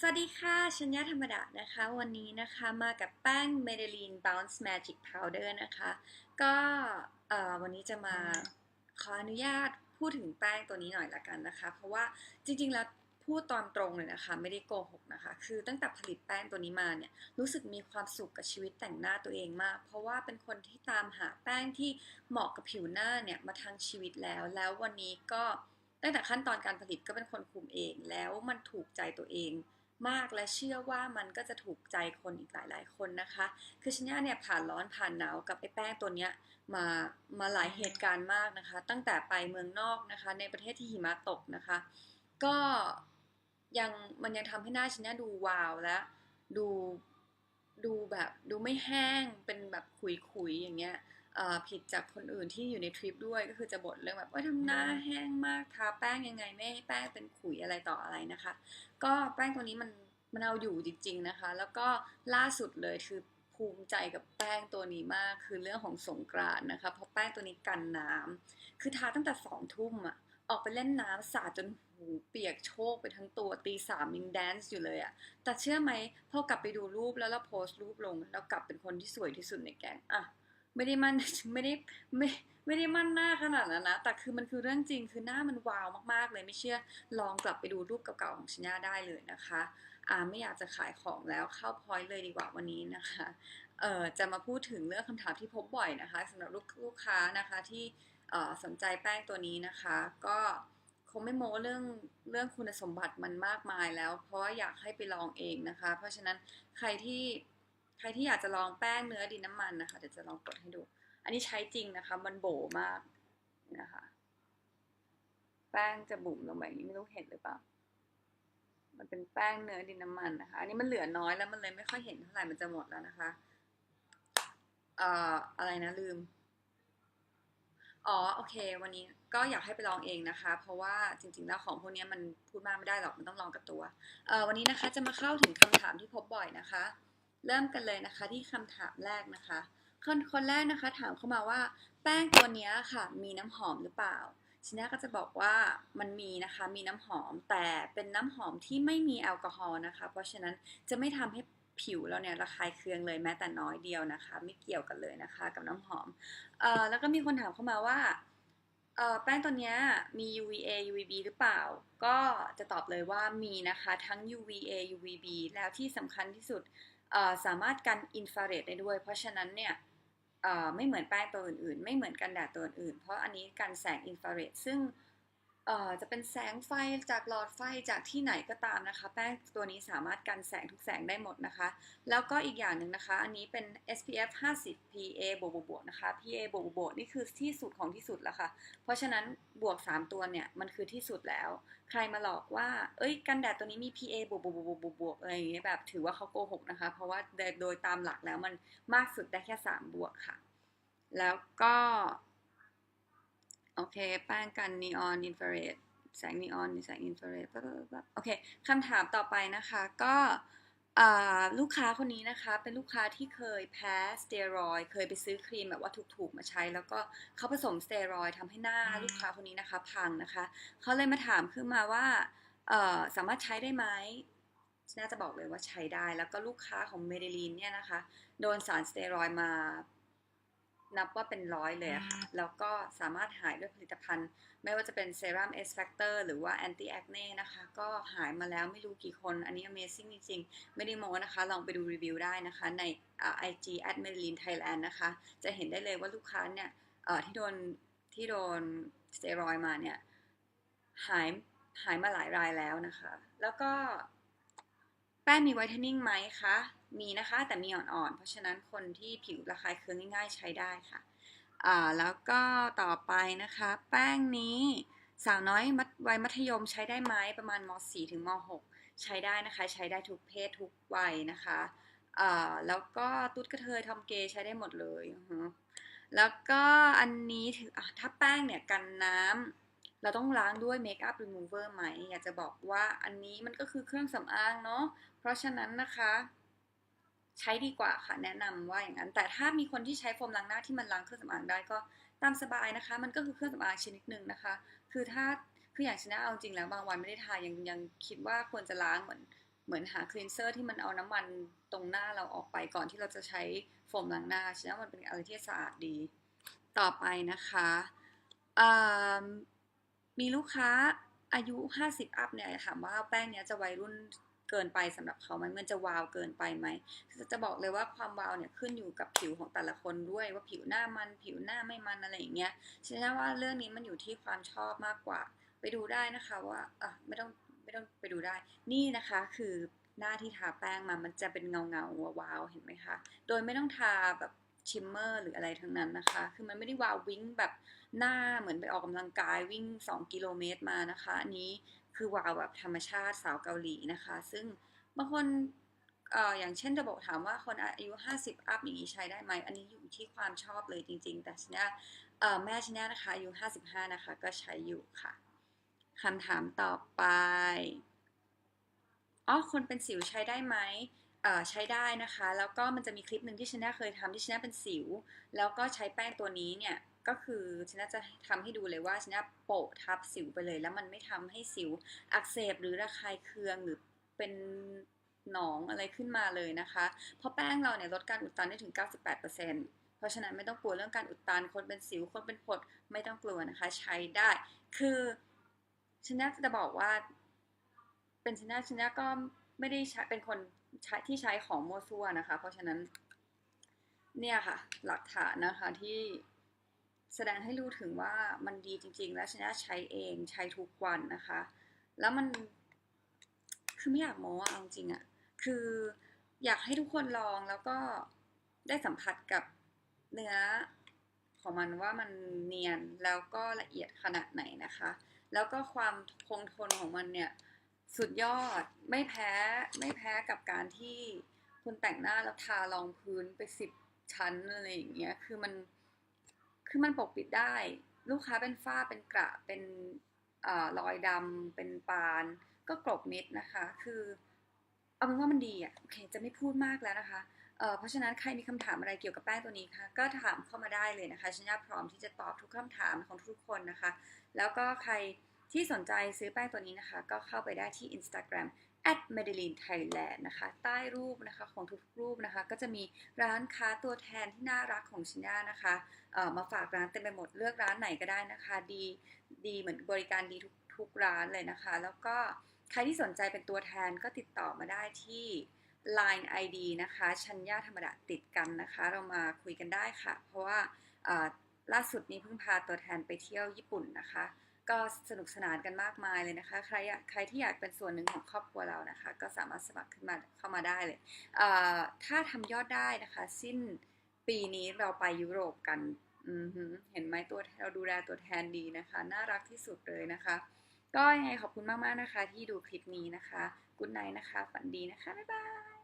สวัสดีค่ะ ชัญญาธรรมดานะคะ วันนี้นะคะมากับแป้ง Maybelline Bounce Magic Powder นะคะ ก็วันนี้จะมาขออนุญาตพูดถึงแป้งตัวนี้หน่อยละกันนะคะ เพราะว่าจริงๆแล้วพูดตอนตรงเลยนะคะ ไม่ได้โกหกนะคะ คือตั้งแต่ผลิตแป้งตัวนี้มาเนี่ยรู้สึกมีความสุขกับชีวิตแต่งหน้าตัวเองมาก เพราะว่าเป็นคนที่ตามหาแป้งที่เหมาะกับผิวหน้าเนี่ยมาทั้งชีวิตแล้ว แล้ววันนี้ก็ตั้งแต่ขั้นตอนการผลิตก็เป็นคนคุมเอง แล้วมันถูกใจตัวเอง มากและเชื่อว่ามันก็จะถูกใจคนอีกหลาย ๆ คนนะคะ คือชัญญาเนี่ยผ่านร้อนผ่านหนาวกับไอ้แป้งตัวเนี้ยมามาหลายเหตุการณ์มากนะคะ ตั้งแต่ไปเมืองนอกนะคะ ในประเทศที่หิมะตกนะคะ ก็ยังมันยังทำให้หน้าชัญญาดูวาวและดูดูแบบดูไม่แห้งเป็นแบบขุยๆอย่างเงี้ย ผิดจากคนอื่นที่อยู่ในทริปด้วยก็คือจะบ่นเรื่องแบบว่าทำหน้าแห้งมากทาแป้งยังไงไม่ให้แป้งเป็นขุยอะไรต่ออะไรนะคะ ก็แป้งตัวนี้มันมันเอาอยู่จริง ๆนะคะ แล้วก็ล่าสุดเลยคือภูมิใจกับแป้งตัวนี้มากคือเรื่องของสงกรานต์นะคะ เพราะแป้งตัวนี้กันน้ำคือทาตั้งแต่สองทุ่มอะออกไปเล่นน้ำสาดจนหูเปียกโชกไปทั้งตัวตีสามยังแดนซ์อยู่เลยอะแต่เชื่อไหมพอกลับไปดูรูปแล้วเราโพสต์รูปลง แล้วกลับเป็นคนที่สวยที่สุดในแก๊งอะ ไม่ได้มั่นไม่ได้ไม่ไม่ได้มั่นหน้าขนาดนั้นนะ แต่คือมันคือเรื่องจริงคือหน้ามันวาวมากๆเลยไม่เชื่อลองกลับไปดูรูปเก่าๆของชัญญาได้เลยนะคะอาไม่อยากจะขายของแล้วเข้าพอยต์เลยดีกว่าวันนี้นะคะเอ่อจะมาพูดถึงเรื่องคำถามที่พบบ่อยนะคะสำหรับลูกลูกค้านะคะที่เอ่อสนใจแป้งตัวนี้นะคะ ก็คงไม่โม้เรื่องเรื่องคุณสมบัติมันมากมายแล้ว เพราะว่าอยากให้ไปลองเองนะคะ เพราะฉะนั้นใครที่ ใครที่อยากจะลองแป้งเนื้อดินน้ำมันนะคะ เดี๋ยวจะลองกดให้ดู อันนี้ใช้จริงนะคะ มันโบมากนะคะ แป้งจะบุ๋มลงไปอย่างนี้ไม่รู้เห็นหรือเปล่า มันเป็นแป้งเนื้อดินน้ำมันนะคะ อันนี้มันเหลือน้อยแล้วมันเลยไม่ค่อยเห็นเท่าไหร่ มันจะหมดแล้วนะคะ เอ่อ อะไรนะลืม อ๋อ โอเค วันนี้ก็อยากให้ไปลองเองนะคะ เพราะว่าจริงๆแล้วของพวกนี้มันพูดมากไม่ได้หรอก มันต้องลองกับตัว เอ่อ วันนี้นะคะจะมาเข้าถึงคำถามที่พบบ่อยนะคะ เริ่มกันเลยนะคะที่คำถามแรกนะคะ คนคนแรกนะคะถามเข้ามาว่า แป้งตัวนี้ค่ะ มีน้ำหอมหรือเปล่าชิน่าก็จะบอกว่ามันมีนะคะมีน้ำหอมแต่เป็นน้ำหอมที่ไม่มีแอลกอฮอล์นะคะ เพราะฉะนั้นจะไม่ทำให้ผิวเราเนี่ยระคายเคืองเลยแม้แต่น้อยเดียวนะคะ ไม่เกี่ยวกันเลยนะคะ กับน้ำหอมเอ่อแล้วก็มีคนถามเข้ามาว่าเอ่อแป้งตัวนี้มี UVA UVB หรือเปล่า ก็จะตอบเลยว่ามีนะคะทั้ง UVA UVB แล้วที่สำคัญที่สุด สามารถกันอินฟราเรดได้ด้วย เพราะฉะนั้นเนี่ยไม่เหมือนแป้งตัวอื่นๆ ไม่เหมือนกันแดดตัวอื่น เพราะอันนี้กันแสงอินฟราเรดซึ่ง จะเป็นแสงไฟจากหลอดไฟจากที่ไหนก็ตามนะคะ แป้งตัวนี้สามารถกันแสงทุกแสงได้หมดนะคะ แล้วก็อีกอย่างหนึ่งนะคะ อันนี้เป็น SPF 50 PA บวกบวกนะคะ PA บวกบวกนี่คือที่สุดของที่สุดแล้วค่ะ เพราะฉะนั้นบวก 3 ตัวเนี่ย มันคือที่สุดแล้ว ใครมาหลอกว่า เอ้ย กันแดดตัวนี้มี PA บวกบวกบวกบวกบวกอะไรอย่างเงี้ยแบบถือว่าเขาโกหกนะคะ เพราะว่าโดยตามหลักแล้วมันมากสุดได้แค่ 3 บวกค่ะ แล้วก็ โอเค แป้งกันนีออนอินฟราเรดแสงนีออนแสงอินฟราเรดโอเคคำถามต่อไปนะคะก็ลูกค้าคนนี้นะคะเป็นลูกค้าที่เคยแพ้สเตียรอยเคยไปซื้อครีมแบบว่าถูกๆมาใช้ แล้วก็เขาผสมสเตียรอยทำให้หน้าลูกค้าคนนี้นะคะพังนะคะเขาเลยมาถามขึ้นมาว่าสามารถใช้ได้ไหมน่าจะบอกเลยว่าใช้ได้ แล้วก็ลูกค้าของเมดิลีนเนี่ยนะคะ โดนสารสเตียรอยมา นับว่าเป็นร้อยเลยค่ะ แล้วก็สามารถหายด้วยผลิตภัณฑ์ ไม่ว่าจะเป็นเซรั่ม S Factor หรือว่า Anti Acne นะคะ ก็หายมาแล้วไม่รู้กี่คน อันนี้ Amazing จริงๆ ไม่ได้โม้นะคะ ลองไปดูรีวิวได้นะคะใน IG at m e d l i n Thailand นะคะ จะเห็นได้เลยว่าลูกค้าเนี่ยที่โดนที่โดนสเตียรอยมาเนี่ย หายหายมาหลายรายแล้วนะคะ แล้วก็แป้งมีไวท์เทนนิ่งไหมคะ มีนะคะแต่มีอ่อนๆ เพราะฉะนั้นคนที่ผิวระคายเคืองง่ายๆใช้ได้ค่ะแล้วก็ต่อไปนะคะ แป้งนี้สาวน้อยวัยมัธยมใช้ได้ไหมประมาณม .4 ถึงม .6 ใช้ได้นะคะ ใช้ได้ทุกเพศทุกวัยนะคะแล้วก็ตุ๊ดกระเทยทอมเกย์ใช้ได้หมดเลย แล้วก็อันนี้ถือถ้าแป้งเนี่ยกันน้ำเราต้องล้างด้วยเมคอัพรีมูเวอร์ไหม อยากจะบอกว่าอันนี้มันก็คือเครื่องสำอางเนาะเพราะฉะนั้นนะคะ ใช้ดีกว่าค่ะแนะนำว่าอย่างนั้น แต่ถ้ามีคนที่ใช้โฟมล้างหน้าที่มันล้างเครื่องสำอางได้ก็ตามสบายนะคะ มันก็คือเครื่องสำอางชนิดหนึ่งนะคะ คือถ้าคืออย่างชนะเอาจริงแล้วบางวันไม่ได้ทายังยังคิดว่าควรจะล้างเหมือนเหมือนหาคลีนเซอร์ที่มันเอาน้ำมันตรงหน้าเราออกไปก่อนที่เราจะใช้โฟมล้างหน้าฉะนั้นมันเป็นอะไรที่สะอาดดี ต่อไปนะคะมีลูกค้าอายุ 50 อัพเนี่ยถามว่าแป้งเนี้ยจะวัยรุ่น เกินไปสำหรับเขาไหมมันจะวาวเกินไปไหมจะบอกเลยว่าความวาวเนี่ยขึ้นอยู่กับผิวของแต่ละคนด้วยว่าผิวหน้ามันผิวหน้าไม่มันอะไรอย่างเงี้ยฉะนั้นว่าเรื่องนี้มันอยู่ที่ความชอบมากกว่า ไปดูได้นะคะว่าอะไม่ต้องไม่ต้องไปดูได้ นี่นะคะคือหน้าที่ทาแป้งมามันจะเป็นเงาเงาวาวเห็นไหมคะ โดยไม่ต้องทาแบบชิมเมอร์หรืออะไรทั้งนั้นนะคะ คือมันไม่ได้วาววิ้งแบบหน้าเหมือนไปออกกำลังกายวิ่ง 2 กิโลเมตรมานะคะ อันนี้ คือวาวแบบธรรมชาติสาวเกาหลีนะคะ ซึ่งบางคนเอ่ออย่างเช่นจะบอกถามว่าคนอายุ 50 อัพอย่างนี้ใช้ได้ไหม อันนี้อยู่ที่ความชอบเลยจริง ๆ แต่ชนะเอ่อแม่ชนะนะคะอายุ 55 นะคะ ก็ใช้อยู่ค่ะคำถามต่อไปอ๋อคนเป็นสิวใช้ได้ไหมเอ่อใช้ได้นะคะ แล้วก็มันจะมีคลิปหนึ่งที่ชนะเคยทำที่ชนะเป็นสิว แล้วก็ใช้แป้งตัวนี้เนี่ย ก็คือชนะจะทำให้ดูเลยว่าชนะโปะทับสิวไปเลย แล้วมันไม่ทำให้สิวอักเสบหรือระคายเคืองหรือเป็นหนองอะไรขึ้นมาเลยนะคะ เพราะแป้งเราเนี่ยลดการอุดตันได้ถึง 98%เพราะฉะนั้นไม่ต้องกลัวเรื่องการอุดตัน คนเป็นสิว คนเป็นผดไม่ต้องกลัวนะคะ ใช้ได้ คือชนะจะบอกว่า เป็นชนะชนะก็ไม่ได้ใช้เป็นคนใช้ที่ใช้ของมั่วซั่วนะคะ เพราะฉะนั้นเนี่ยค่ะหลักฐานนะคะที่ แสดงให้รู้ถึงว่ามันดีจริง ๆ และชนะใช้เองใช้ทุกวันนะคะ แล้วมันคือไม่อยากโม้อะเอาจริงอะคืออยากให้ทุกคนลองแล้วก็ได้สัมผัสกับเนื้อของมันว่ามันเนียนแล้วก็ละเอียดขนาดไหนนะคะ แล้วก็ความคงทนของมันเนี่ยสุดยอดไม่แพ้ไม่แพ้กับการที่คุณแต่งหน้าแล้วทารองพื้นไปสิบชั้นอะไรอย่างเงี้ยคือมัน คือมันปกปิดได้ ลูกค้าเป็นฝ้าเป็นกระเป็นอรอยดำเป็นปาน ก็กลบมิดนะคะ คือเอาเป็นว่ามันดีอะโอเคจะไม่พูดมากแล้วนะคะเเพราะฉะนั้นใครมีคำถามอะไรเกี่ยวกับแป้งตัวนี้คะก็ถามเข้ามาได้เลยนะคะชัญญาพร้อมที่จะตอบทุกคำถามของทุกคนนะคะ แล้วก็ใครที่สนใจซื้อแป้งตัวนี้นะคะ ก็เข้าไปได้ที่ Instagram at Madeline Thailand นะคะ ใต้รูปนะคะของทุกรูปนะคะ ก็จะมีร้านค้าตัวแทนที่น่ารักของชิน่านะคะมาฝากร้านเต็มไปหมดเลือกร้านไหนก็ได้นะคะ ดีดีเหมือนบริการดีทุกทุกร้านเลยนะคะ แล้วก็ใครที่สนใจเป็นตัวแทนก็ติดต่อมาได้ที่ Line ID นะคะ ชัญญาธรรมดาติดกันนะคะ เรามาคุยกันได้ค่ะ เพราะว่าล่าสุดนี้เพิ่งพาตัวแทนไปเที่ยวญี่ปุ่นนะคะ ก็สนุกสนานกันมากมายเลยนะคะ ใครใครที่อยากเป็นส่วนหนึ่งของครอบครัวเรานะคะ ก็สามารถสมัครขึ้นมาเข้ามาได้เลยถ้าทำยอดได้นะคะ สิ้นปีนี้เราไปยุโรปกันเห็นไหมตัวเราดูแลตัวแทนดีนะคะ น่ารักที่สุดเลยนะคะ ก็ยังไงขอบคุณมาก ๆ นะคะ ที่ดูคลิปนี้นะคะกุ๊ดไนนะคะ ฝันดีนะคะ บ๊ายบาย